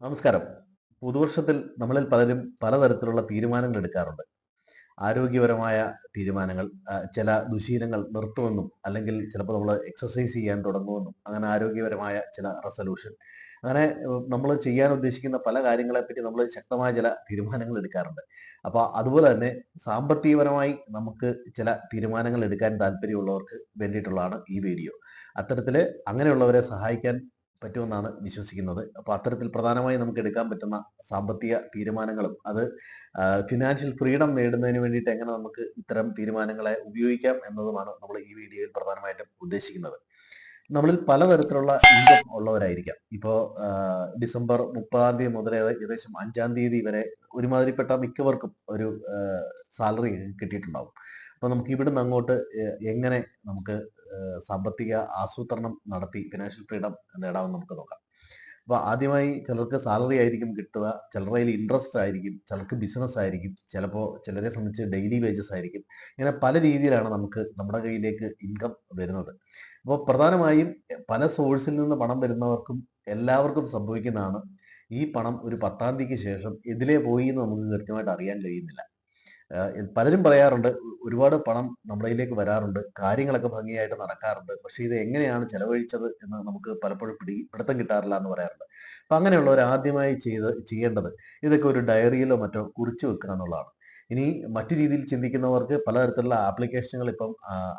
നമസ്കാരം. പുതുവർഷത്തിൽ നമ്മളിൽ പലരും പലതരത്തിലുള്ള തീരുമാനങ്ങൾ എടുക്കാറുണ്ട്. ആരോഗ്യപരമായ തീരുമാനങ്ങൾ ചില ദുശീലങ്ങൾ നിർത്തുമെന്നും അല്ലെങ്കിൽ ചിലപ്പോൾ നമ്മൾ എക്സസൈസ് ചെയ്യാൻ തുടങ്ങുമെന്നും അങ്ങനെ ആരോഗ്യപരമായ ചില റെസൊല്യൂഷൻ അങ്ങനെ നമ്മൾ ചെയ്യാൻ ഉദ്ദേശിക്കുന്ന പല കാര്യങ്ങളെ പറ്റി നമ്മൾ ശക്തമായ ചില തീരുമാനങ്ങൾ എടുക്കാറുണ്ട്. അപ്പോൾ അതുപോലെ തന്നെ സാമ്പത്തികപരമായി നമുക്ക് ചില തീരുമാനങ്ങൾ എടുക്കാൻ താല്പര്യമുള്ളവർക്ക് വേണ്ടിയിട്ടുള്ളതാണ് ഈ വീഡിയോ. അത്തരത്തിൽ അങ്ങനെയുള്ളവരെ സഹായിക്കാൻ പറ്റുമെന്നാണ് വിശ്വസിക്കുന്നത്. അപ്പോൾ അത്തരത്തിൽ പ്രധാനമായി നമുക്ക് എടുക്കാൻ പറ്റുന്ന സാമ്പത്തിക തീരുമാനങ്ങളും അത് ഫിനാൻഷ്യൽ ഫ്രീഡം നേടുന്നതിന് വേണ്ടിയിട്ട് എങ്ങനെ നമുക്ക് ഇത്തരം തീരുമാനങ്ങളെ ഉപയോഗിക്കാം എന്നതുമാണ് നമ്മൾ ഈ വീഡിയോയിൽ പ്രധാനമായിട്ടും ഉദ്ദേശിക്കുന്നത്. നമ്മളിൽ പലതരത്തിലുള്ള ഇൻകം ഉള്ളവരായിരിക്കാം. ഇപ്പോൾ ഡിസംബർ മുപ്പതാം തീയതി മുതൽ ഏക- ഏകദേശം അഞ്ചാം തീയതി വരെ ഒരുമാതിരിപ്പെട്ട മിക്കവർക്കും ഒരു സാലറി കിട്ടിയിട്ടുണ്ടാവും. അപ്പോൾ നമുക്ക് ഇവിടുന്ന് അങ്ങോട്ട് എങ്ങനെ നമുക്ക് സാമ്പത്തിക ആസൂത്രണം നടത്തി ഫിനാൻഷ്യൽ ഫ്രീഡം നേടാമെന്ന് നമുക്ക് നോക്കാം. അപ്പോൾ ആദ്യമായി ചിലർക്ക് സാലറി ആയിരിക്കും കിട്ടുക ചിലരുടെ ഇൻട്രസ്റ്റ് ആയിരിക്കും ചിലർക്ക് ബിസിനസ് ആയിരിക്കും ചിലപ്പോൾ ചിലരെ സംബന്ധിച്ച് ഡെയിലി വേജസ് ആയിരിക്കും. ഇങ്ങനെ പല രീതിയിലാണ് നമുക്ക് നമ്മുടെ കയ്യിലേക്ക് ഇൻകം വരുന്നത്. അപ്പോൾ പ്രധാനമായും പല സോഴ്സിൽ നിന്ന് പണം വരുന്നവർക്കും എല്ലാവർക്കും സംഭവിക്കുന്നതാണ് ഈ പണം ഒരു പത്താം തീയതിക്ക് ശേഷം ഇതിലേ പോയി എന്ന് നമുക്ക് കൃത്യമായിട്ട് അറിയാൻ കഴിയുന്നില്ല. പലരും പറയാറുണ്ട് ഒരുപാട് പണം നമ്മുടെ കയ്യിലേക്ക് വരാറുണ്ട് കാര്യങ്ങളൊക്കെ ഭംഗിയായിട്ട് നടക്കാറുണ്ട് പക്ഷേ ഇത് എങ്ങനെയാണ് ചെലവഴിച്ചത് എന്ന് നമുക്ക് പലപ്പോഴും പിടി പിടുത്തം കിട്ടാറില്ല എന്ന് പറയാറുണ്ട്. അപ്പൊ അങ്ങനെയുള്ളവർ ആദ്യമായി ചെയ്ത് ചെയ്യേണ്ടത് ഇതൊക്കെ ഒരു ഡയറിയിലോ മറ്റോ കുറിച്ചു വെക്കുക എന്നുള്ളതാണ്. ഇനി മറ്റു രീതിയിൽ ചിന്തിക്കുന്നവർക്ക് പലതരത്തിലുള്ള ആപ്ലിക്കേഷനുകൾ ഇപ്പം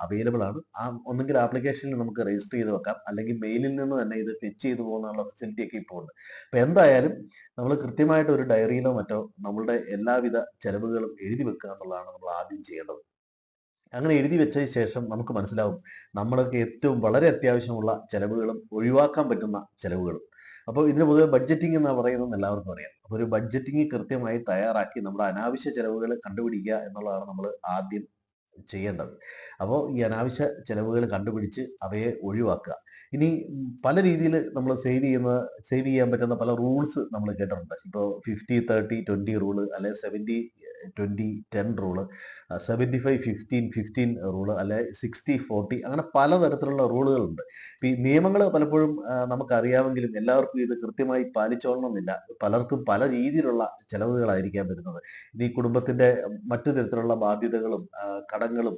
അവൈലബിൾ ആണ്. ആ ഒന്നെങ്കിൽ ആപ്ലിക്കേഷനിൽ നമുക്ക് രജിസ്റ്റർ ചെയ്ത് വെക്കാം. അല്ലെങ്കിൽ മെയിലിൽ നിന്ന് തന്നെ ഇത് ഫെച്ച് ചെയ്ത് പോകുന്നുള്ള ഫെസിലിറ്റി ഒക്കെ ഇപ്പോൾ ഉണ്ട്. അപ്പൊ എന്തായാലും നമ്മൾ കൃത്യമായിട്ട് ഒരു ഡയറിയിലോ മറ്റോ നമ്മളുടെ എല്ലാവിധ ചെലവുകളും എഴുതി വെക്കുക എന്നുള്ളതാണ് നമ്മൾ ആദ്യം ചെയ്യേണ്ടത്. അങ്ങനെ എഴുതി വെച്ചതിന് ശേഷം നമുക്ക് മനസ്സിലാവും നമ്മൾക്ക് ഏറ്റവും വളരെ അത്യാവശ്യമുള്ള ചെലവുകളും ഒഴിവാക്കാൻ പറ്റുന്ന ചെലവുകളും. അപ്പോൾ ഇതിന് പൊതുവെ ബഡ്ജറ്റിംഗ് എന്നാണ് പറയുന്നത് എല്ലാവർക്കും അറിയാം. അപ്പോൾ ഒരു ബഡ്ജറ്റിംഗ് കൃത്യമായി തയ്യാറാക്കി നമ്മുടെ അനാവശ്യ ചെലവുകൾ കണ്ടുപിടിക്കുക എന്നുള്ളതാണ് നമ്മൾ ആദ്യം ചെയ്യേണ്ടത്. അപ്പോൾ ഈ അനാവശ്യ ചെലവുകൾ കണ്ടുപിടിച്ച് അവയെ ഒഴിവാക്കുക. ഇനി പല രീതിയിൽ നമ്മൾ സേവ് ചെയ്യുന്ന സേവ് ചെയ്യാൻ പറ്റുന്ന പല റൂൾസ് നമ്മൾ കേട്ടിട്ടുണ്ട്. ഇപ്പോൾ ഫിഫ്റ്റി തേർട്ടി ട്വന്റി റൂൾ അല്ലെങ്കിൽ seventy twenty ten rule seventy five fifteen fifteen rule അല്ലെ സിക്സ്റ്റി ഫോർട്ടി അങ്ങനെ പലതരത്തിലുള്ള റൂളുകളുണ്ട് ഈ നിയമങ്ങൾ പലപ്പോഴും നമുക്കറിയാമെങ്കിലും എല്ലാവർക്കും ഇത് കൃത്യമായി പാലിച്ചോളണമെന്നില്ല. പലർക്കും പല രീതിയിലുള്ള ചെലവുകളായിരിക്കാം വരുന്നത് ഇത് ഈ കുടുംബത്തിന്റെ മറ്റു തരത്തിലുള്ള ബാധ്യതകളും കടങ്ങളും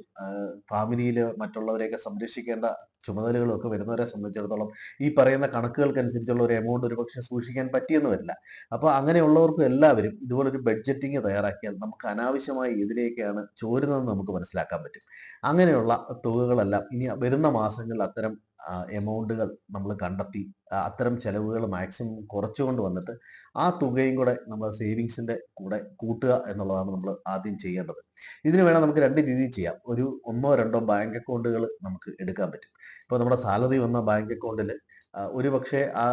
ഫാമിലിയിൽ മറ്റുള്ളവരെയൊക്കെ സംരക്ഷിക്കേണ്ട ചുമതലകളും ഒക്കെ വരുന്നവരെ സംബന്ധിച്ചിടത്തോളം ഈ പറയുന്ന കണക്കുകൾക്കനുസരിച്ചുള്ള ഒരു എമൗണ്ട് ഒരു പക്ഷേ സൂക്ഷിക്കാൻ പറ്റിയെന്ന് വരില്ല അപ്പോൾ അങ്ങനെയുള്ളവർക്കും എല്ലാവരും ഇതുപോലൊരു ബഡ്ജറ്റിംഗ് തയ്യാറാക്കിയാൽ നമുക്ക് അനാവശ്യമായി ഇതിലേക്കാണ് ചോരുന്നതെന്ന് നമുക്ക് മനസ്സിലാക്കാൻ പറ്റും. അങ്ങനെയുള്ള തുകകളെല്ലാം ഇനി വരുന്ന മാസങ്ങളിൽ അത്തരം എമൗണ്ടുകൾ നമ്മൾ കണ്ടെത്തി അത്തരം ചെലവുകൾ മാക്സിമം കുറച്ചുകൊണ്ട് വന്നിട്ട് ആ തുകയും കൂടെ നമ്മൾ സേവിങ്സിന്റെ കൂടെ കൂട്ടുക എന്നുള്ളതാണ് നമ്മൾ ആദ്യം ചെയ്യേണ്ടത്. ഇതിന് വേണം നമുക്ക് രണ്ട് രീതിയിൽ ചെയ്യാം. ഒരു ഒന്നോ രണ്ടോ ബാങ്ക് അക്കൗണ്ടുകൾ നമുക്ക് എടുക്കാൻ പറ്റും. ഇപ്പോൾ നമ്മുടെ സാലറി വന്ന ബാങ്ക് അക്കൗണ്ടിൽ ഒരു പക്ഷേ ആ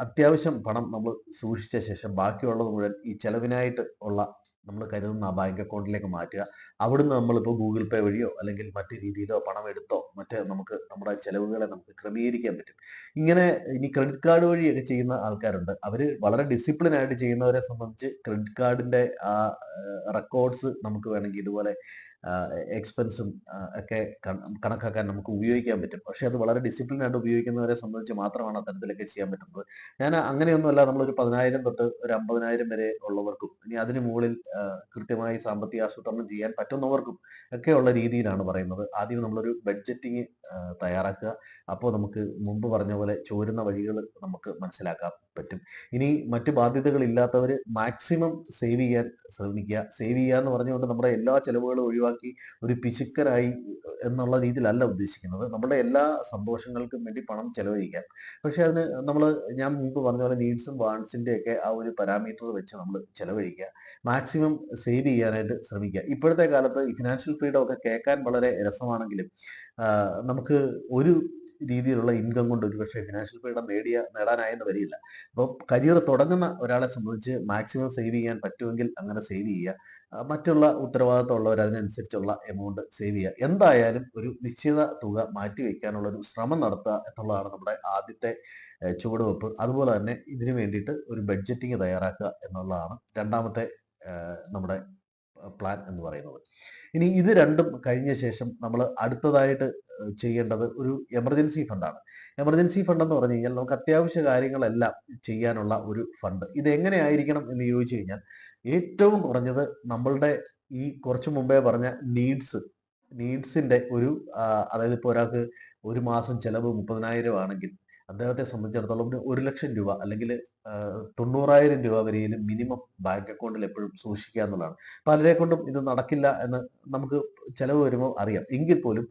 അത്യാവശ്യം പണം നമ്മൾ സൂക്ഷിച്ച ശേഷം ബാക്കിയുള്ളത് മുഴുവൻ ഈ ചെലവിനായിട്ട് ഉള്ള നമ്മൾ കരുതുന്ന ആ ബാങ്ക് അക്കൗണ്ടിലേക്ക് മാറ്റുക. അവിടുന്ന് നമ്മളിപ്പോൾ ഗൂഗിൾ പേ വഴിയോ അല്ലെങ്കിൽ മറ്റ് രീതിയിലോ പണം എടുത്തോ മറ്റേ നമുക്ക് നമ്മുടെ ചിലവുകളെ നമുക്ക് ക്രമീകരിക്കാൻ പറ്റും. ഇങ്ങനെ ഇനി ക്രെഡിറ്റ് കാർഡ് വഴിയൊക്കെ ചെയ്യുന്ന ആൾക്കാരുണ്ട്. അവർ വളരെ ഡിസിപ്ലിൻ ആയിട്ട് ചെയ്യുന്നവരെ സംബന്ധിച്ച് ക്രെഡിറ്റ് കാർഡിന്റെ ആ റെക്കോർഡ്സ് നമുക്ക് വേണമെങ്കിൽ ഇതുപോലെ എക്സ്പെൻസും ഒക്കെ കണ- കണക്കാക്കാൻ നമുക്ക് ഉപയോഗിക്കാൻ പറ്റും. പക്ഷെ അത് വളരെ ഡിസിപ്ലിൻ ആയിട്ട് ഉപയോഗിക്കുന്നവരെ സംബന്ധിച്ച് മാത്രമാണ് അത്തരത്തിലൊക്കെ ചെയ്യാൻ പറ്റുന്നത്. ഞാൻ അങ്ങനെയൊന്നുമല്ല നമ്മളൊരു പതിനായിരം തൊട്ട് ഒരു അമ്പതിനായിരം വരെ ഉള്ളവർക്കും ഇനി അതിന് മുകളിൽ കൃത്യമായി സാമ്പത്തിക ആസൂത്രണം ചെയ്യാൻ പറ്റുന്നവർക്കും ഒക്കെയുള്ള രീതിയിലാണ് പറയുന്നത്. ആദ്യം നമ്മളൊരു ബഡ്ജറ്റിങ് തയ്യാറാക്കുക. അപ്പോൾ നമുക്ക് മുമ്പ് പറഞ്ഞ പോലെ ചോരുന്ന വഴികൾ നമുക്ക് മനസ്സിലാക്കാൻ പറ്റും. ഇനി മറ്റു ബാധ്യതകൾ ഇല്ലാത്തവർ മാക്സിമം സേവ് ചെയ്യാൻ ശ്രമിക്കുക. സേവ് ചെയ്യുക എന്ന് പറഞ്ഞുകൊണ്ട് നമ്മുടെ എല്ലാ ചെലവുകളും ഒഴിവാക്കി ഒരു പിശുക്കരായി എന്നുള്ള രീതിയിലല്ല ഉദ്ദേശിക്കുന്നത്. നമ്മുടെ എല്ലാ സന്തോഷങ്ങൾക്കും വേണ്ടി പണം ചെലവഴിക്കാം. പക്ഷെ അതിന് നമ്മൾ ഞാൻ മുമ്പ് പറഞ്ഞ പോലെ നീഡ്സും വാൺസിന്റെ ഒക്കെ ആ ഒരു പാരാമീറ്റർ വെച്ച് നമ്മൾ ചെലവഴിക്കുക. മാക്സിമം സേവ് ചെയ്യാനായിട്ട് ശ്രമിക്കുക. ഇപ്പോഴത്തെ കാലത്ത് ഫിനാൻഷ്യൽ ഫ്രീഡം ഒക്കെ കേൾക്കാൻ വളരെ രസമാണെങ്കിലും നമുക്ക് ഒരു രീതിയിലുള്ള ഇൻകം കൊണ്ട് ഒരുപക്ഷെ ഫിനാൻഷ്യൽ ഫ്രീഡം നേടിയ നേടാനായെന്ന് വരില്ല. അപ്പോൾ കരിയർ തുടങ്ങുന്ന ഒരാളെ സംബന്ധിച്ച് മാക്സിമം സേവ് ചെയ്യാൻ പറ്റുമെങ്കിൽ അങ്ങനെ സേവ് ചെയ്യുക. മറ്റുള്ള ഉത്തരവാദിത്തമുള്ളവർ അതിനനുസരിച്ചുള്ള എമൗണ്ട് സേവ് ചെയ്യുക. എന്തായാലും ഒരു നിശ്ചിത തുക മാറ്റിവെക്കാനുള്ള ഒരു ശ്രമം നടത്തുക എന്നുള്ളതാണ് നമ്മുടെ ആദ്യത്തെ ചുവടുവെപ്പ് അതുപോലെ തന്നെ ഇതിനു വേണ്ടിയിട്ട് ഒരു ബഡ്ജറ്റിംഗ് തയ്യാറാക്കുക എന്നുള്ളതാണ് രണ്ടാമത്തെ നമ്മുടെ പ്ലാൻ എന്ന് പറയുന്നത്. ഇനി ഇത് രണ്ടും കഴിഞ്ഞ ശേഷം നമ്മൾ അടുത്തതായിട്ട് ചെയ്യേണ്ടത് ഒരു എമർജൻസി ഫണ്ടാണ് എമർജൻസി ഫണ്ട് എന്ന് പറഞ്ഞു കഴിഞ്ഞാൽ നമുക്ക് അത്യാവശ്യ കാര്യങ്ങളെല്ലാം ചെയ്യാനുള്ള ഒരു ഫണ്ട്. ഇത് എങ്ങനെയായിരിക്കണം എന്ന് ചോദിച്ചു കഴിഞ്ഞാൽ ഏറ്റവും കുറഞ്ഞത് നമ്മളുടെ ഈ കുറച്ചു മുമ്പേ പറഞ്ഞ നീഡ്സ് നീഡ്സിന്റെ ഒരു അതായത് ഇപ്പോൾ ഒരാൾക്ക് ഒരു മാസം ചെലവ് മുപ്പതിനായിരം ആണെങ്കിൽ അദ്ദേഹത്തെ സംബന്ധിച്ചിടത്തോളം ഒരു ലക്ഷം രൂപ അല്ലെങ്കിൽ തൊണ്ണൂറായിരം രൂപ വരെയും മിനിമം ബാങ്ക് അക്കൗണ്ടിൽ എപ്പോഴും സൂക്ഷിക്കുക എന്നുള്ളതാണ്. പലരെ കൊണ്ടും ഇത് നടക്കില്ല എന്ന് നമുക്ക് ചെലവ് വരുമ്പോൾ അറിയാം. എങ്കിൽ പോലും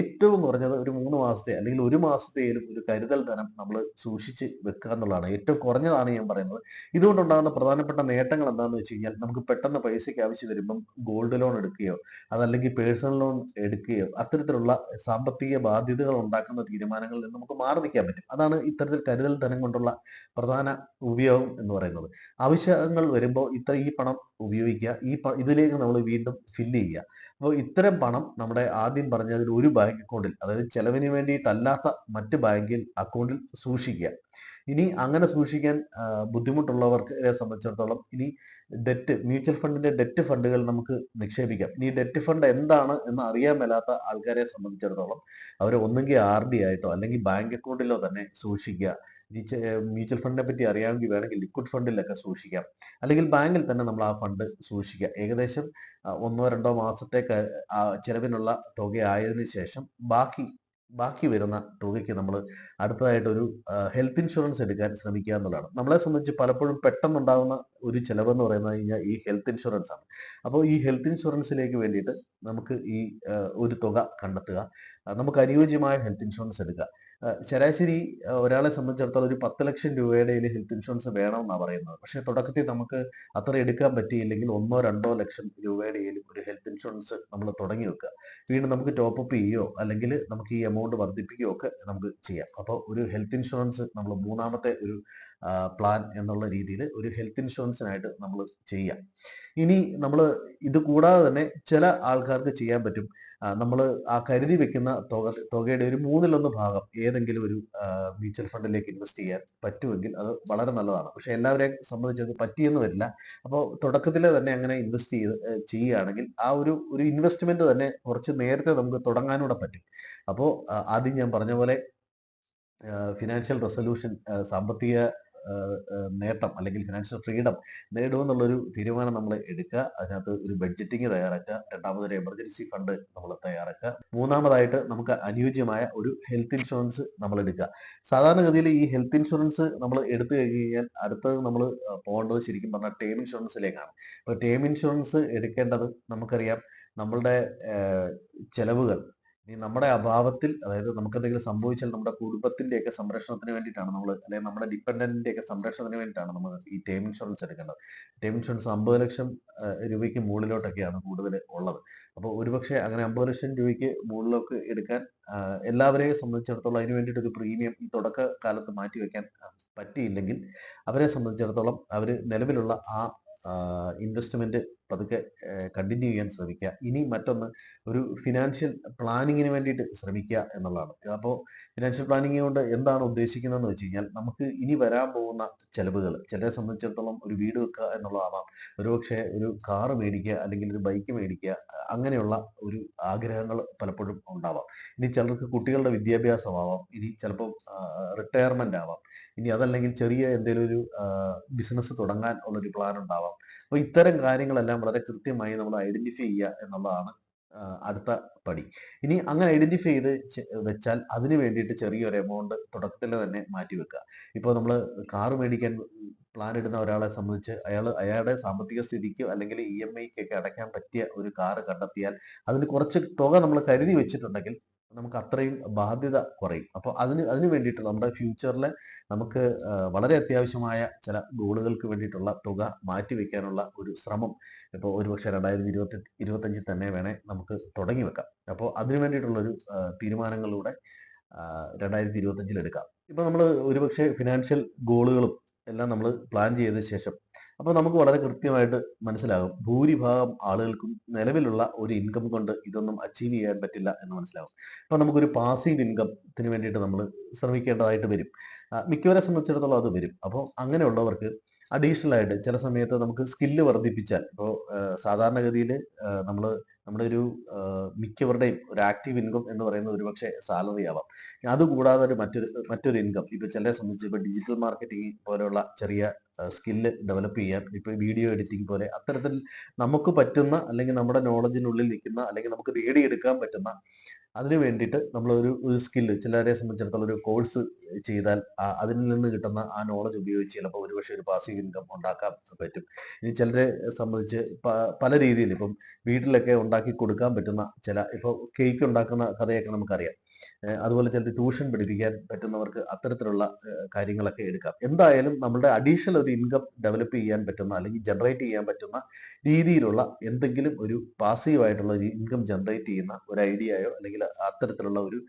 ഏറ്റവും കുറഞ്ഞത് ഒരു മൂന്ന് മാസത്തെ അല്ലെങ്കിൽ ഒരു മാസത്തെയും ഒരു കരുതൽ ധനം നമ്മൾ സൂക്ഷിച്ച് വെക്കുക എന്നുള്ളതാണ്. ഏറ്റവും കുറഞ്ഞതാണ് ഞാൻ പറയുന്നത്. ഇതുകൊണ്ടുണ്ടാകുന്ന പ്രധാനപ്പെട്ട നേട്ടങ്ങൾ എന്താണെന്ന് വെച്ച് കഴിഞ്ഞാൽ നമുക്ക് പെട്ടെന്ന് പൈസയ്ക്ക് ആവശ്യം വരുമ്പം ഗോൾഡ് ലോൺ എടുക്കുകയോ അതല്ലെങ്കിൽ പേഴ്സണൽ ലോൺ എടുക്കുകയോ അത്തരത്തിലുള്ള സാമ്പത്തിക ബാധ്യതകൾ ഉണ്ടാക്കുന്ന തീരുമാനങ്ങളിൽ നിന്ന് നമുക്ക് മാറി നിൽക്കാൻ പറ്റും. അതാണ് ഇത്തരത്തിൽ കരുതൽ ധനം കൊണ്ടുള്ള പ്രധാന ഉപയോഗം എന്ന് പറയുന്നത്. ആവശ്യങ്ങൾ വരുമ്പോൾ ഇത്ര ഈ പണം ഉപയോഗിക്കുക ഈ ഇതിലേക്ക് നമ്മൾ വീണ്ടും ഫില്ല് ചെയ്യുക. അപ്പോൾ ഇത്തരം പണം നമ്മുടെ ആദ്യം പറഞ്ഞതിൽ ഒരു ബാങ്ക് അക്കൗണ്ടിൽ അതായത് ചെലവിന് വേണ്ടിയിട്ടല്ലാത്ത മറ്റ് ബാങ്കിൽ അക്കൗണ്ടിൽ സൂക്ഷിക്കുക. ഇനി അങ്ങനെ സൂക്ഷിക്കാൻ ബുദ്ധിമുട്ടുള്ളവർക്ക് സംബന്ധിച്ചിടത്തോളം ഇനി ഡെറ്റ് മ്യൂച്വൽ ഫണ്ടിന്റെ ഡെറ്റ് ഫണ്ടുകൾ നമുക്ക് നിക്ഷേപിക്കാം. ഇനി ഡെറ്റ് ഫണ്ട് എന്താണ് എന്ന് അറിയാൻ മേലാത്ത ആൾക്കാരെ സംബന്ധിച്ചിടത്തോളം അവർ ഒന്നുകിൽ ആർ ഡി ആയിട്ടോ അല്ലെങ്കിൽ ബാങ്ക് അക്കൗണ്ടിലോ തന്നെ സൂക്ഷിക്കുക. മ്യൂച്വൽ ഫണ്ടിനെ പറ്റി അറിയാമെങ്കിൽ വേണമെങ്കിൽ ലിക്വിഡ് ഫണ്ടിലൊക്കെ സൂക്ഷിക്കാം. അല്ലെങ്കിൽ ബാങ്കിൽ തന്നെ നമ്മൾ ആ ഫണ്ട് സൂക്ഷിക്കുക. ഏകദേശം ഒന്നോ രണ്ടോ മാസത്തേക്ക് ചിലവിനുള്ള തുക ആയതിനു ശേഷം ബാക്കി ബാക്കി വരുന്ന തുകയ്ക്ക് നമ്മൾ അടുത്തതായിട്ടൊരു ഹെൽത്ത് ഇൻഷുറൻസ് എടുക്കാൻ ശ്രമിക്കുക എന്നുള്ളതാണ്. നമ്മളെ സംബന്ധിച്ച് പലപ്പോഴും പെട്ടെന്നുണ്ടാകുന്ന ഒരു ചിലവെന്ന് പറയുന്നത് കഴിഞ്ഞാൽ ഈ ഹെൽത്ത് ഇൻഷുറൻസ് ആണ്. അപ്പോൾ ഈ ഹെൽത്ത് ഇൻഷുറൻസിലേക്ക് വേണ്ടിയിട്ട് നമുക്ക് ഈ ഒരു തുക കണ്ടെത്തുക. നമുക്ക് അനുയോജ്യമായ ഹെൽത്ത് ഇൻഷുറൻസ് എടുക്കുക. ശരാശരി ഒരാളെ സംബന്ധിച്ചിടത്തോളം ഒരു പത്ത് ലക്ഷം രൂപയുടെ ഇതിൽ ഹെൽത്ത് ഇൻഷുറൻസ് വേണമെന്നാണ് പറയുന്നത്. പക്ഷേ തുടക്കത്തിൽ നമുക്ക് അത്ര എടുക്കാൻ പറ്റിയില്ലെങ്കിൽ ഒന്നോ രണ്ടോ ലക്ഷം രൂപയുടെ ഒരു ഹെൽത്ത് ഇൻഷുറൻസ് നമ്മൾ തുടങ്ങി വെക്കുക. വീണ്ടും നമുക്ക് ടോപ്പ് അപ്പ് ചെയ്യുകയോ അല്ലെങ്കിൽ നമുക്ക് ഈ എമൗണ്ട് വർദ്ധിപ്പിക്കുകയോ ഒക്കെ നമുക്ക് ചെയ്യാം. അപ്പോൾ ഒരു ഹെൽത്ത് ഇൻഷുറൻസ് നമ്മൾ മൂന്നാമത്തെ ഒരു പ്ലാൻ എന്നുള്ള രീതിയിൽ ഒരു ഹെൽത്ത് ഇൻഷുറൻസിനായിട്ട് നമ്മൾ ചെയ്യാം. ഇനി നമ്മൾ ഇത് കൂടാതെ തന്നെ ചില ആൾക്കാർക്ക് ചെയ്യാൻ പറ്റും. നമ്മൾ ആ കരുതി വെക്കുന്ന തുക തുകയുടെ ഒരു മൂന്നിലൊന്ന് ഭാഗം ഏതെങ്കിലും ഒരു മ്യൂച്വൽ ഫണ്ടിലേക്ക് ഇൻവെസ്റ്റ് ചെയ്യാൻ പറ്റുമെങ്കിൽ അത് വളരെ നല്ലതാണ്. പക്ഷെ എല്ലാവരെയും സംബന്ധിച്ച് അത് പറ്റിയെന്ന് വരില്ല. അപ്പോൾ തുടക്കത്തിൽ തന്നെ അങ്ങനെ ഇൻവെസ്റ്റ് ചെയ്ത് ചെയ്യുകയാണെങ്കിൽ ആ ഒരു ഒരു ഇൻവെസ്റ്റ്മെന്റ് തന്നെ കുറച്ച് നേരത്തെ നമുക്ക് തുടങ്ങാനൂടെ പറ്റും. അപ്പോൾ ആദ്യം ഞാൻ പറഞ്ഞ പോലെ ഫിനാൻഷ്യൽ റെസൊല്യൂഷൻ സാമ്പത്തിക നേട്ടം അല്ലെങ്കിൽ ഫിനാൻഷ്യൽ ഫ്രീഡം നേടുമെന്നുള്ളൊരു തീരുമാനം നമ്മൾ എടുക്കുക. അതിനകത്ത് ഒരു ബഡ്ജറ്റിംഗ് തയ്യാറാക്കുക. രണ്ടാമതൊരു എമർജൻസി ഫണ്ട് നമ്മൾ തയ്യാറാക്കുക. മൂന്നാമതായിട്ട് നമുക്ക് അനുയോജ്യമായ ഒരു ഹെൽത്ത് ഇൻഷുറൻസ് നമ്മൾ എടുക്കുക. സാധാരണഗതിയിൽ ഈ ഹെൽത്ത് ഇൻഷുറൻസ് നമ്മൾ എടുത്തു കഴിഞ്ഞ് കഴിഞ്ഞാൽ അടുത്തത് നമ്മൾ പോകേണ്ടത് ശരിക്കും പറഞ്ഞാൽ ടേം ഇൻഷുറൻസിലേക്കാണ് അപ്പോൾ ടേം ഇൻഷുറൻസ് എടുക്കേണ്ടത് നമുക്കറിയാം. നമ്മളുടെ ചെലവുകൾ ഇനി നമ്മുടെ അഭാവത്തിൽ അതായത് നമുക്ക് എന്തെങ്കിലും സംഭവിച്ചാൽ നമ്മുടെ കുടുംബത്തിന്റെയൊക്കെ സംരക്ഷണത്തിന് വേണ്ടിയിട്ടാണ് നമ്മൾ അല്ലെങ്കിൽ നമ്മുടെ ഡിപ്പെൻഡന്റിന്റെ ഒക്കെ സംരക്ഷണത്തിന് വേണ്ടിയിട്ടാണ് നമ്മൾ ഈ ടേം ഇൻഷുറൻസ് എടുക്കേണ്ടത്. ടേം ഇൻഷുറൻസ് അമ്പത് ലക്ഷം രൂപയ്ക്ക് മുകളിലോട്ടൊക്കെയാണ് കൂടുതൽ ഉള്ളത്. അപ്പോൾ ഒരുപക്ഷെ അങ്ങനെ അമ്പത് ലക്ഷം രൂപയ്ക്ക് മുകളിലൊക്കെ എടുക്കാൻ എല്ലാവരെയും സംബന്ധിച്ചിടത്തോളം അതിന് വേണ്ടിയിട്ട് ഒരു പ്രീമിയം ഈ തുടക്ക കാലത്ത് മാറ്റി വെക്കാൻ ആ, പറ്റിയില്ലെങ്കിൽ അവരെ സംബന്ധിച്ചിടത്തോളം അവർ നിലവിലുള്ള ആ ഇൻവെസ്റ്റ്മെന്റ് പതുക്കെ കണ്ടിന്യൂ ചെയ്യാൻ ശ്രമിക്കുക. ഇനി മറ്റൊന്ന് ഒരു ഫിനാൻഷ്യൽ പ്ലാനിങ്ങിന് വേണ്ടിയിട്ട് ശ്രമിക്കുക എന്നുള്ളതാണ്. അപ്പോൾ ഫിനാൻഷ്യൽ പ്ലാനിങ് കൊണ്ട് എന്താണ് ഉദ്ദേശിക്കുന്നതെന്ന് വെച്ച് കഴിഞ്ഞാൽ നമുക്ക് ഇനി വരാൻ പോകുന്ന ചിലവുകൾ ചിലരെ സംബന്ധിച്ചിടത്തോളം ഒരു വീട് വെക്കുക എന്നുള്ളതാവാം ഒരുപക്ഷെ ഒരു കാറ് മേടിക്കുക അല്ലെങ്കിൽ ഒരു ബൈക്ക് മേടിക്കുക അങ്ങനെയുള്ള ഒരു ആഗ്രഹങ്ങൾ പലപ്പോഴും ഉണ്ടാവാം. ഇനി ചിലർക്ക് കുട്ടികളുടെ വിദ്യാഭ്യാസമാവാം ഇനി ചിലപ്പോൾ റിട്ടയർമെന്റ് ആവാം. ഇനി അതല്ലെങ്കിൽ ചെറിയ എന്തെങ്കിലും ഒരു ബിസിനസ് തുടങ്ങാൻ ഉള്ളൊരു പ്ലാൻ ഉണ്ടാവാം. അപ്പോൾ ഇത്തരം കാര്യങ്ങളെല്ലാം വളരെ കൃത്യമായി നമ്മൾ ഐഡന്റിഫൈ ചെയ്യുക എന്നുള്ളതാണ് അടുത്ത പടി. ഇനി അങ്ങനെ ഐഡന്റിഫൈ ചെയ്ത് വെച്ചാൽ അതിന് വേണ്ടിയിട്ട് ചെറിയൊരു എമൗണ്ട് തുടക്കത്തിൽ തന്നെ മാറ്റി വെക്കുക. ഇപ്പോൾ നമ്മൾ കാർ മേടിക്കാൻ പ്ലാൻ ഇടുന്ന ഒരാളെ സംബന്ധിച്ച് അയാൾ അയാളുടെ സാമ്പത്തിക സ്ഥിതിക്കോ അല്ലെങ്കിൽ ഇ എം ഐക്കൊക്കെ അടയ്ക്കാൻ പറ്റിയ ഒരു കാറ് കണ്ടെത്തിയാൽ അതിന് കുറച്ച് തുക നമ്മൾ കരുതി വെച്ചിട്ടുണ്ടെങ്കിൽ നമുക്ക് അത്രയും ബാധ്യത കുറയും. അപ്പോൾ അതിന് അതിന് വേണ്ടിയിട്ട് നമ്മുടെ ഫ്യൂച്ചറിൽ നമുക്ക് വളരെ അത്യാവശ്യമായ ചില ഗോളുകൾക്ക് വേണ്ടിയിട്ടുള്ള തുക മാറ്റി വെക്കാനുള്ള ഒരു ശ്രമം ഇപ്പോൾ ഒരുപക്ഷെ രണ്ടായിരത്തി ഇരുപത്തി ഇരുപത്തഞ്ചിൽ തന്നെ വേണേൽ നമുക്ക് തുടങ്ങി വെക്കാം. അപ്പോൾ അതിന് വേണ്ടിയിട്ടുള്ളൊരു തീരുമാനങ്ങളിലൂടെ രണ്ടായിരത്തി ഇരുപത്തഞ്ചിൽ എടുക്കാം. ഇപ്പോൾ നമ്മൾ ഒരുപക്ഷെ ഫിനാൻഷ്യൽ ഗോളുകളും എല്ലാം നമ്മൾ പ്ലാൻ ചെയ്ത ശേഷം അപ്പോൾ നമുക്ക് വളരെ കൃത്യമായിട്ട് മനസ്സിലാകും. ഭൂരിഭാഗം ആളുകൾക്കും നിലവിലുള്ള ഒരു ഇൻകം കൊണ്ട് ഇതൊന്നും അച്ചീവ് ചെയ്യാൻ പറ്റില്ല എന്ന് മനസ്സിലാകും. അപ്പോൾ നമുക്കൊരു പാസീവ് ഇൻകത്തിന് വേണ്ടിയിട്ട് നമ്മൾ ശ്രമിക്കേണ്ടതായിട്ട് വരും. മിക്കവരെ സംബന്ധിച്ചിടത്തോളം അത് വരും. അപ്പോൾ അങ്ങനെയുള്ളവർക്ക് അഡീഷണൽ ആയിട്ട് ചില സമയത്ത് നമുക്ക് സ്കില്ല് വർദ്ധിപ്പിച്ചാൽ ഇപ്പോൾ സാധാരണഗതിയിൽ നമ്മൾ നമ്മുടെ ഒരു മിക്കവരുടെയും ഒരു ആക്റ്റീവ് ഇൻകം എന്ന് പറയുന്നത് ഒരുപക്ഷെ സാലറി ആവാം. അതുകൂടാതെ ഒരു മറ്റൊരു മറ്റൊരു ഇൻകം ഇപ്പൊ ചിലരെ സംബന്ധിച്ച് ഇപ്പൊ ഡിജിറ്റൽ മാർക്കറ്റിംഗ് പോലെയുള്ള ചെറിയ സ്കില്ല് ഡെവലപ്പ് ചെയ്യാൻ ഇപ്പൊ വീഡിയോ എഡിറ്റിംഗ് പോലെ അത്തരത്തിൽ നമുക്ക് പറ്റുന്ന അല്ലെങ്കിൽ നമ്മുടെ നോളജിനുള്ളിൽ നിൽക്കുന്ന അല്ലെങ്കിൽ നമുക്ക് നേടിയെടുക്കാൻ പറ്റുന്ന അതിന് വേണ്ടിയിട്ട് നമ്മൾ ഒരു ഒരു സ്കില്ല് ചിലരെ സംബന്ധിച്ചിടത്തോളം ഒരു കോഴ്സ് ചെയ്താൽ അതിൽ നിന്ന് കിട്ടുന്ന ആ നോളജ് ഉപയോഗിച്ച് ചിലപ്പോൾ ഒരുപക്ഷെ ഒരു പാസീവ് ഇൻകം ഉണ്ടാക്കാൻ പറ്റും. ഇനി ചിലരെ സംബന്ധിച്ച് പല രീതിയിൽ ഇപ്പം വീട്ടിലൊക്കെ ഉണ്ടാക്കി കൊടുക്കാൻ പറ്റുന്ന ചില ഇപ്പോൾ കേക്ക് ഉണ്ടാക്കുന്ന കഥയൊക്കെ നമുക്കറിയാം. അതുപോലെ ചിലത് ട്യൂഷൻ പഠിപ്പിക്കാൻ പറ്റുന്നവർക്ക് അത്തരത്തിലുള്ള കാര്യങ്ങളൊക്കെ എടുക്കാം. എന്തായാലും നമ്മുടെ അഡീഷണൽ ഒരു ഇൻകം ഡെവലപ്പ് ചെയ്യാൻ പറ്റുന്ന അല്ലെങ്കിൽ ജനറേറ്റ് ചെയ്യാൻ പറ്റുന്ന രീതിയിലുള്ള എന്തെങ്കിലും ഒരു പാസീവ് ആയിട്ടുള്ള ഒരു ഇൻകം ജനറേറ്റ് ചെയ്യുന്ന ഒരു ഐഡിയയോ അല്ലെങ്കിൽ അത്തരത്തിലുള്ള ഒരു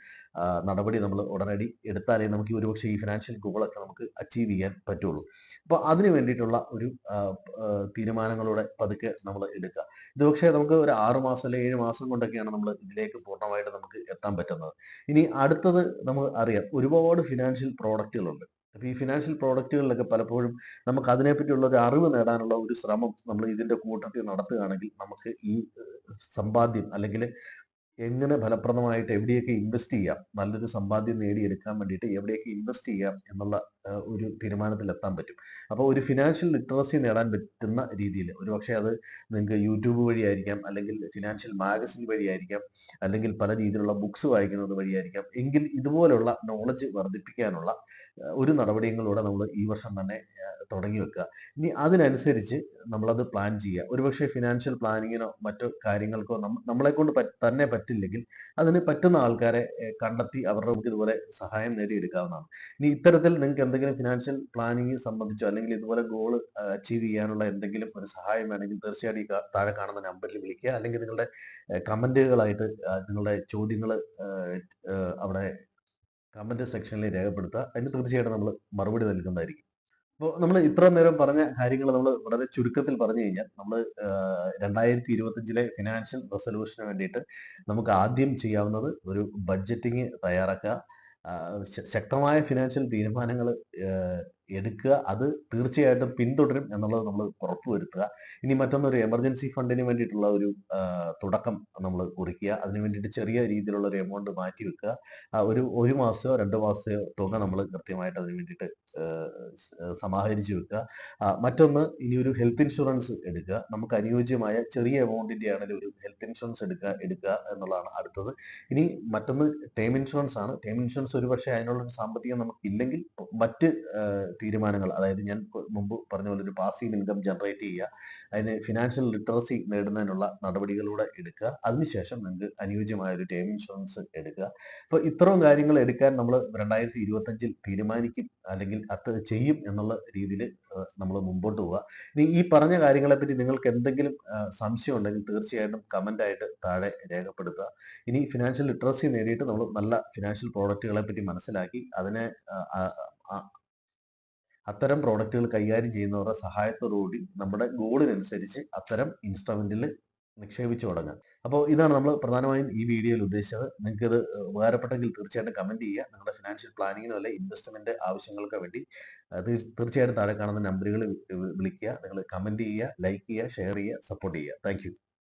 നടപടി നമ്മൾ ഉടനടി എടുത്താലേ നമുക്ക് ഒരുപക്ഷെ ഈ ഫിനാൻഷ്യൽ ഗോളൊക്കെ നമുക്ക് അച്ചീവ് ചെയ്യാൻ പറ്റുള്ളൂ. അപ്പോൾ അതിന് വേണ്ടിയിട്ടുള്ള ഒരു തീരുമാനങ്ങളോടെ പതുക്കെ നമ്മൾ എടുക്കുക. ഇത് പക്ഷേ നമുക്ക് ഒരു ആറ് മാസം അല്ലെങ്കിൽ ഏഴ് മാസം കൊണ്ടൊക്കെയാണ് നമ്മൾ ഇതിലേക്ക് പൂർണമായിട്ട് നമുക്ക് എത്താൻ പറ്റുന്നത്. ഇനി അടുത്തത് നമുക്ക് അറിയാം. ഒരുപാട് ഫിനാൻഷ്യൽ പ്രോഡക്റ്റുകളുണ്ട് അപ്പൊ ഈ ഫിനാൻഷ്യൽ പ്രോഡക്റ്റുകളിലൊക്കെ പലപ്പോഴും നമുക്ക് അതിനെപ്പറ്റിയുള്ള ഒരു അറിവ് നേടാനുള്ള ഒരു ശ്രമം നമ്മൾ ഇതിന്റെ കൂട്ടത്തിൽ നടത്തുകയാണെങ്കിൽ നമുക്ക് ഈ സമ്പാദ്യം അല്ലെങ്കിൽ എങ്ങനെ ഫലപ്രദമായിട്ട് എവിടെയൊക്കെ ഇൻവെസ്റ്റ് ചെയ്യാം നല്ലൊരു സമ്പാദ്യം നേടിയെടുക്കാൻ വേണ്ടിയിട്ട് എവിടെയൊക്കെ ഇൻവെസ്റ്റ് ചെയ്യാം എന്നുള്ള ഒരു തീരുമാനത്തിലെത്താൻ പറ്റും. അപ്പോൾ ഒരു ഫിനാൻഷ്യൽ ലിറ്ററസി നേടാൻ പറ്റുന്ന രീതിയിൽ ഒരു പക്ഷേ അത് നിങ്ങൾക്ക് യൂട്യൂബ് വഴിയായിരിക്കാം അല്ലെങ്കിൽ ഫിനാൻഷ്യൽ മാഗസിൻ വഴിയായിരിക്കാം അല്ലെങ്കിൽ പല രീതിയിലുള്ള ബുക്സ് വായിക്കുന്നത് വഴിയായിരിക്കാം എങ്കിൽ ഇതുപോലുള്ള നോളജ് വർദ്ധിപ്പിക്കാനുള്ള ഒരു നടപടികളിലൂടെ നമ്മൾ ഈ വർഷം തന്നെ തുടങ്ങി വെക്കുക. ഇനി അതിനനുസരിച്ച് നമ്മളത് പ്ലാൻ ചെയ്യുക. ഒരുപക്ഷെ ഫിനാൻഷ്യൽ പ്ലാനിങ്ങിനോ മറ്റു കാര്യങ്ങൾക്കോ നമ്മ- നമ്മളെ കൊണ്ട് തന്നെ പറ്റില്ലെങ്കിൽ അതിന് പറ്റുന്ന ആൾക്കാരെ കണ്ടെത്തി അവരുടെ നമുക്ക് ഇതുപോലെ സഹായം നേടിയെടുക്കാവുന്നതാണ്. ഇനി ഇത്തരത്തിൽ നിങ്ങൾക്ക് എന്തെങ്കിലും ഫിനാൻഷ്യൽ പ്ലാനിങ് സംബന്ധിച്ചോ അല്ലെങ്കിൽ ഇതുപോലെ ഗോൾ അച്ചീവ് ചെയ്യാനുള്ള എന്തെങ്കിലും ഒരു സഹായം വേണമെങ്കിൽ തീർച്ചയായിട്ടും ഈ താഴെ കാണുന്ന നമ്പറിൽ വിളിക്കുക. അല്ലെങ്കിൽ നിങ്ങളുടെ കമന്റുകളായിട്ട് നിങ്ങളുടെ ചോദ്യങ്ങൾ അവിടെ കമന്റ് സെക്ഷനിൽ രേഖപ്പെടുത്തുക. അതിന് തീർച്ചയായിട്ടും നമ്മൾ മറുപടി നൽകുന്നതായിരിക്കും. അപ്പോൾ നമ്മൾ ഇത്ര നേരം പറഞ്ഞ കാര്യങ്ങൾ നമ്മൾ വളരെ ചുരുക്കത്തിൽ പറഞ്ഞു കഴിഞ്ഞാൽ നമ്മൾ രണ്ടായിരത്തി ഇരുപത്തഞ്ചിലെ ഫിനാൻഷ്യൽ റെസൊല്യൂഷന് വേണ്ടിയിട്ട് നമുക്ക് ആദ്യം ചെയ്യാവുന്നത് ഒരു ബഡ്ജറ്റിംഗ് തയ്യാറാക്കുക. ശക്തമായ ഫിനാൻഷ്യൽ തീരുമാനങ്ങൾ എടുക്കുക. അത് തീർച്ചയായിട്ടും പിന്തുടരും എന്നുള്ളത് നമ്മൾ ഉറപ്പുവരുത്തുക ഇനി മറ്റൊന്നൊരു എമർജൻസി ഫണ്ടിന് വേണ്ടിയിട്ടുള്ള ഒരു തുടക്കം നമ്മൾ കുറിക്കുക. അതിന് വേണ്ടിയിട്ട് ചെറിയ രീതിയിലുള്ള ഒരു എമൗണ്ട് മാറ്റി വെക്കുക. ഒരു ഒരു മാസമോ രണ്ട് മാസമോ തുക നമ്മൾ കൃത്യമായിട്ട് അതിന് വേണ്ടിയിട്ട് സമാഹരിച്ച് വെക്കുക. മറ്റൊന്ന് ഇനി ഒരു ഹെൽത്ത് ഇൻഷുറൻസ് എടുക്കുക. നമുക്ക് അനുയോജ്യമായ ചെറിയ എമൗണ്ടിന്റെ ആണെങ്കിൽ ഒരു ഹെൽത്ത് ഇൻഷുറൻസ് എടുക്കുക എടുക്കുക എന്നുള്ളതാണ് അടുത്തത്. ഇനി മറ്റൊന്ന് ടേം ഇൻഷുറൻസ് ആണ്. ടേം ഇൻഷുറൻസ് ഒരു പക്ഷേ അതിനുള്ള ഒരു സാമ്പത്തികം നമുക്ക് ഇല്ലെങ്കിൽ മറ്റ് തീരുമാനങ്ങൾ അതായത് ഞാൻ മുമ്പ് പറഞ്ഞ പോലെ ഒരു പാസീവ് ഇൻകം ജനറേറ്റ് ചെയ്യുക അതിന് ഫിനാൻഷ്യൽ ലിറ്ററസി നേടുന്നതിനുള്ള നടപടികളിലൂടെ എടുക്കുക. അതിനുശേഷം നിങ്ങൾക്ക് അനുയോജ്യമായ ഒരു ടേം ഇൻഷുറൻസ് എടുക്കുക. അപ്പോൾ ഇത്തരം കാര്യങ്ങൾ എടുക്കാൻ നമ്മൾ രണ്ടായിരത്തി ഇരുപത്തഞ്ചിൽ തീരുമാനിക്കും. അല്ലെങ്കിൽ അത് ചെയ്യും എന്നുള്ള രീതിയിൽ നമ്മൾ മുമ്പോട്ട് പോവുക. ഇനി ഈ പറഞ്ഞ കാര്യങ്ങളെപ്പറ്റി നിങ്ങൾക്ക് എന്തെങ്കിലും സംശയം ഉണ്ടെങ്കിൽ തീർച്ചയായിട്ടും കമന്റ് ആയിട്ട് താഴെ രേഖപ്പെടുത്തുക. ഇനി ഫിനാൻഷ്യൽ ലിറ്ററസി നേടിയിട്ട് നമ്മൾ നല്ല ഫിനാൻഷ്യൽ പ്രോഡക്റ്റുകളെ പറ്റി മനസ്സിലാക്കി അതിനെ അത്തരം പ്രോഡക്റ്റുകൾ കൈകാര്യം ചെയ്യുന്നവരുടെ സഹായത്തോടുകൂടി നമ്മുടെ ഗോളിനനുസരിച്ച് അത്തരം ഇൻസ്ട്രുമെന്റിൽ നിക്ഷേപിച്ചു തുടങ്ങുക അപ്പോൾ ഇതാണ് നമ്മൾ പ്രധാനമായും ഈ വീഡിയോയിൽ ഉദ്ദേശിച്ചത്. നിങ്ങൾക്ക് ഇത് ഉപകാരപ്പെട്ടെങ്കിൽ തീർച്ചയായിട്ടും കമന്റ് ചെയ്യുക. നിങ്ങളുടെ ഫിനാൻഷ്യൽ പ്ലാനിങ്ങിനോ അല്ലെ ഇൻവെസ്റ്റ്മെന്റ് ആവശ്യങ്ങൾക്കോ വേണ്ടി തീർച്ചയായിട്ടും താഴെ കാണുന്ന നമ്പറുകൾ വിളിക്കുക. നിങ്ങൾ കമന്റ് ചെയ്യുക ലൈക്ക് ചെയ്യുക ഷെയർ ചെയ്യുക സപ്പോർട്ട് ചെയ്യുക. താങ്ക്